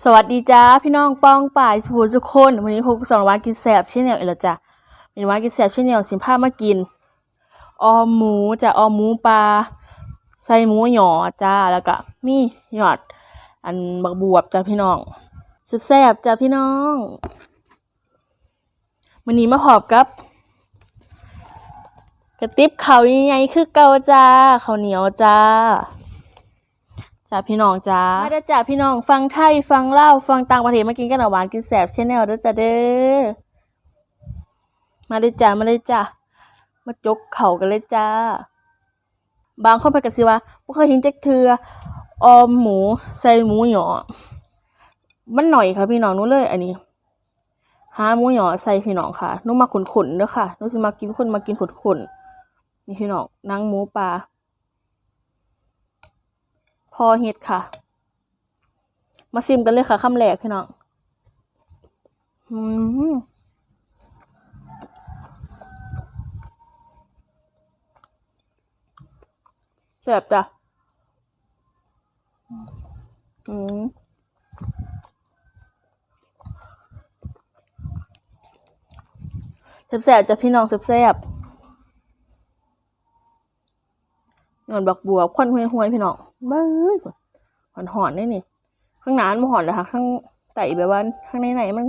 สวัสดีจ้าพี่น้องป้องป่ายสูทุกคน วันนี้พบกับสองวันกินแสบชิ้นเนียวอีกแล้วจ้ะเป็นวันกินแสบชิ้นเนียวสินผ้ามากิน ออมหมูจะออมหมูปลาใส่หมูหยอจ้าแล้วก็มีหยอด อันบักบวบจ้ะพี่น้องแซบจ้ะพี่น้องวันนี้มาหอบกับ กระติบเขาวยังไงคือเกาจ้าเขาเหนียวจ้า จ้าพี่น้องจ้ามาได้จ้าพี่น้องฟังไทยฟังเล่าฟังต่างประเทศมากินกันหน่อหวานกินแสบเชแนลด้อจ้าเด้อมาได้จ้ามาได้จ้ามาจกเข่ากันเลยจ้า บางคนไปกันสิว่าบ่เคยเห็นจักเทือออมหมูใส่หมูหยอมันหน่อยค่ะพี่น้องนู้นเลย อันนี้หาหมูหยอใส่พี่น้องค่ะนู้มาขุนๆเด้อค่ะนู้สิมากินคนมากินขุนๆนี่พี่น้องนางหมูปลา พอเฮ็ดค่ะ มาซิมกันเลยค่ะคำแรกพี่น้องอืมแซ่บจ้ะอืมแซ่บๆจ้ะพี่น้องแซ่บๆหย่อนบักบัวควันห่วยห่วยๆพี่น้อง เบ้ยหอนหอนนี่นี่ข้างหน้ามันหอนนะคะข้างไต่แบบว่าข้างในไหนมัน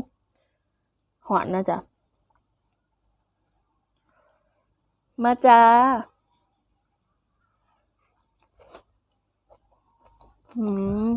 หอนนะจ๊ะมาจ้าอืม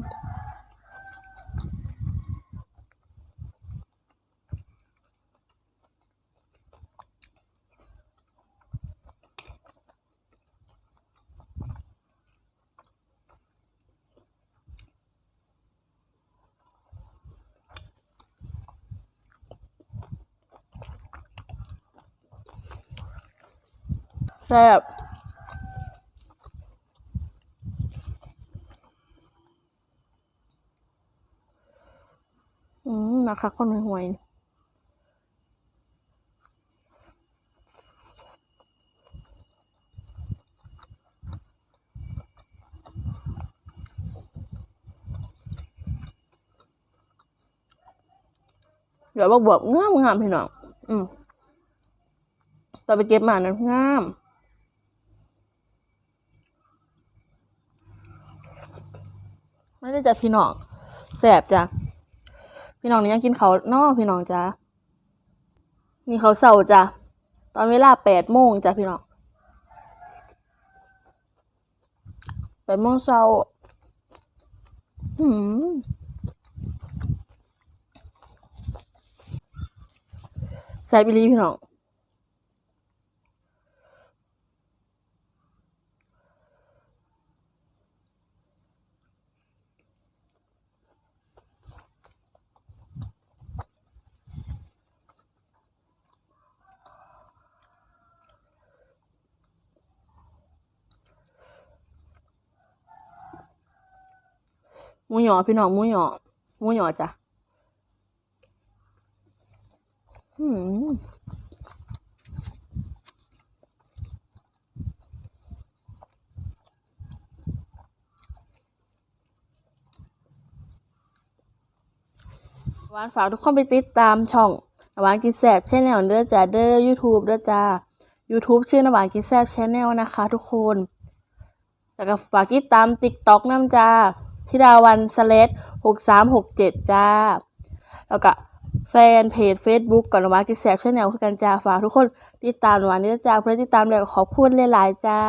แซ่บอืมนะคะคนห่วยเดี๋ยวบอกบวบงามงามพี่น้อง อืมตอนไปเก็บมานั้นงาม ไม่ได้จ้ะพี่น้องแสบจ้ะพี่น้องนี่ยังกินเขาเนอพี่น้องจ้ะนี่เขาเสาร์จ้ะตอนเวลาแปดโมงจ้ะพี่น้องแปดโมงเช้าหืมใส่ไปรีพี่น้อง หมูหยอพี่น้องหมูหยอหมูหยอจ้ะอืมหวานฝากทุกคนไปติดตามช่องหวานกินแซบชแนลเด้อจ้าเด้อ YouTube เด้อจ้า YouTube ชื่อนหวานกินแซบชแนลนะคะ ทุกคนแล้วก็ฝากติดตาม TikTok น้ำจ้า ธิดาวันสเลดหกสามหกเจ็ดจ้า แล้วก็แฟนเพจ Facebook ก่อนมากิแซบชแนลคือกันจ้าฝากทุกคนติดตามวันนี้จ้าเพื่อติดตามแล้วก็ขอบคุณหลายๆจ้า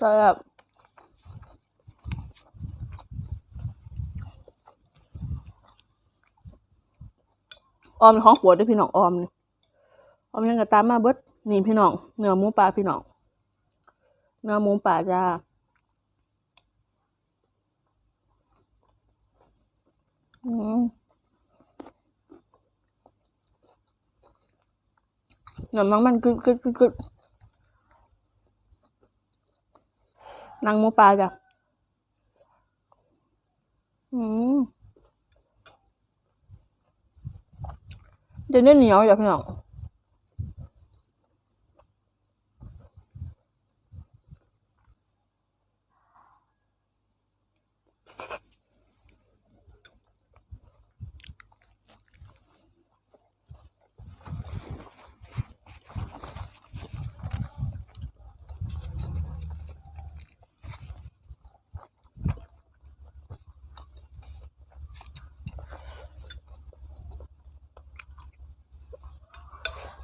สำหรับ ออมเป็นของโปวดด้วยพี่น้องออมนี่ออมยังกระตามมาเบิดนี่พี่น้องเนื้อหมูปลาพี่น้องเนื้อหมูปลาจ้าอืมน้ำมันมันกึดกึดกึดกึดนางหมูปลาจ้ะอืม จะเนื้อเหนียวอย่าพี่น้อง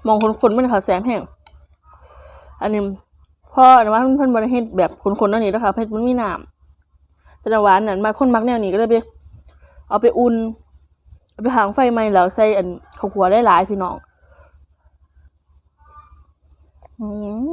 มองคนคนๆมันค่ะแสงแห้งอันนี้พ่ออันว่าเพิ่นบริเฮ็ดแบบคนๆนั่นนี่นะคะเพิ่นมันไม่น้ำแต่หวานนั่นมาคนมักแนวนี้ก็เลยไปเอาไปอุ่นเอาไปหางไฟใหม่แล้วใส่อันข้าวคั่วได้หลายพี่น้องอืม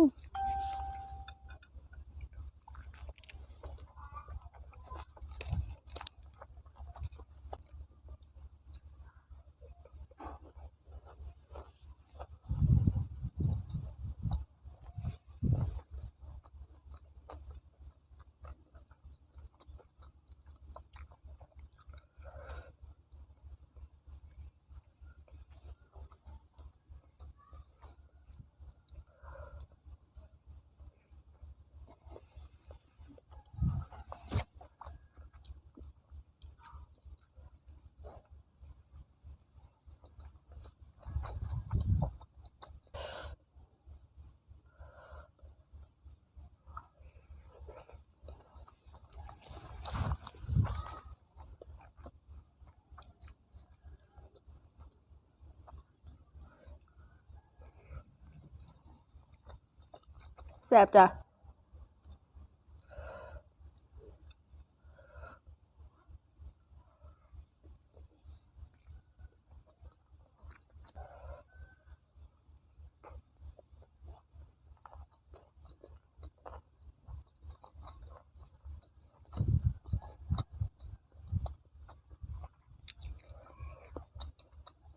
แสบจ้ะ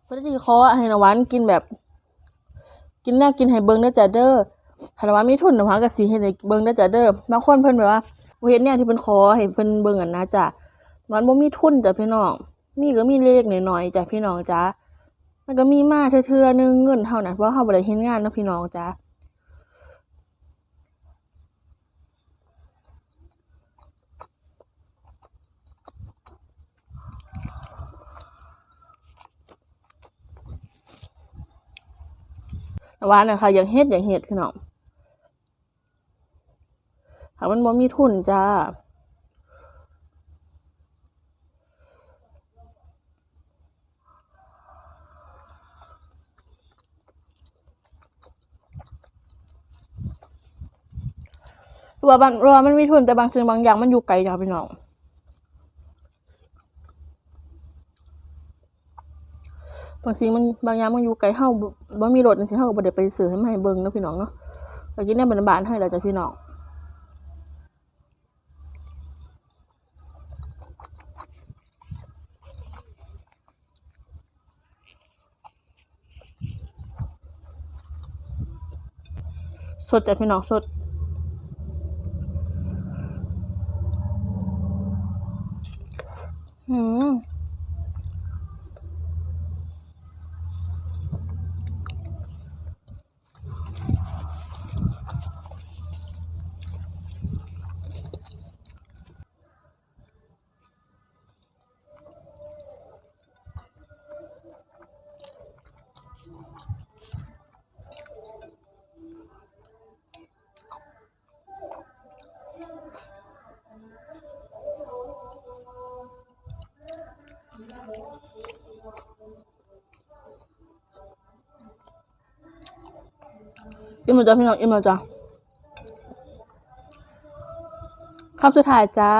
พอดีคอให้นวันกินแบบ กินแนวกินให้เบิ่งเด้อจ้ะเด้อ ถ้านวันมีทุนนะว่าก็สิเฮ็ดให้เบิ่งเด้จ้ะเด้อบางคนเพิ่นแบบว่าบ่เฮ็ดแนวที่เพิ่นขอให้เพิ่นเบิ่งอันนะจ้ะมันบ่มีทุนจ้ะพี่น้อง มีก็มีเล็กๆน้อยๆจ้ะพี่น้องจ้ะมันก็มีมาเทื่อๆนึงเงินเท่านั้นเพราะเฮาบ่ได้เฮ็ดงานเนาะพี่น้องจ้ะว่านั่นค่ะอยากเฮ็ดอยากเฮ็ดพี่น้อง ถ้ามันบ่มีทุนจ้ารัวบางรัวมันมีทุนแต่บางสิ่งบางอย่างมันอยู่ไกลจ้ะพี่น้องบางสิ่งมันบางอย่างมันอยู่ไกลเฮาบ่มีรถจังซี่เฮาก็บ่ได้ไปซื้อให้มาให้เบิ่งเนาะพี่น้องเนาะก็กินในบ้านๆให้แล้วจ้ะพี่น้อง สดจ้ะพี่น้องสดอืม อิ่มแล้วจ้ะพี่น้องอิ่มแล้วจ้ะคำสุดท้ายจ้า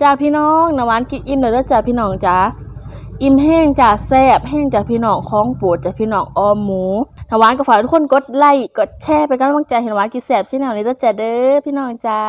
จ้าพี่น้องนวานกินอิ่มเลยเด้อจ้าพี่น้องจ้าอิ่มแห้งจ้าแซ่บแห้งจ้าพี่น้องของปรดจ้าพี่น้องออมหมู นวานก็ฝากทุกคนกดไลค์กดแชร์เป็นกำลังใจให้นวานกินแซ่บชิ้นแนวนี้ด้อจ้าเด้อพี่น้องจ้า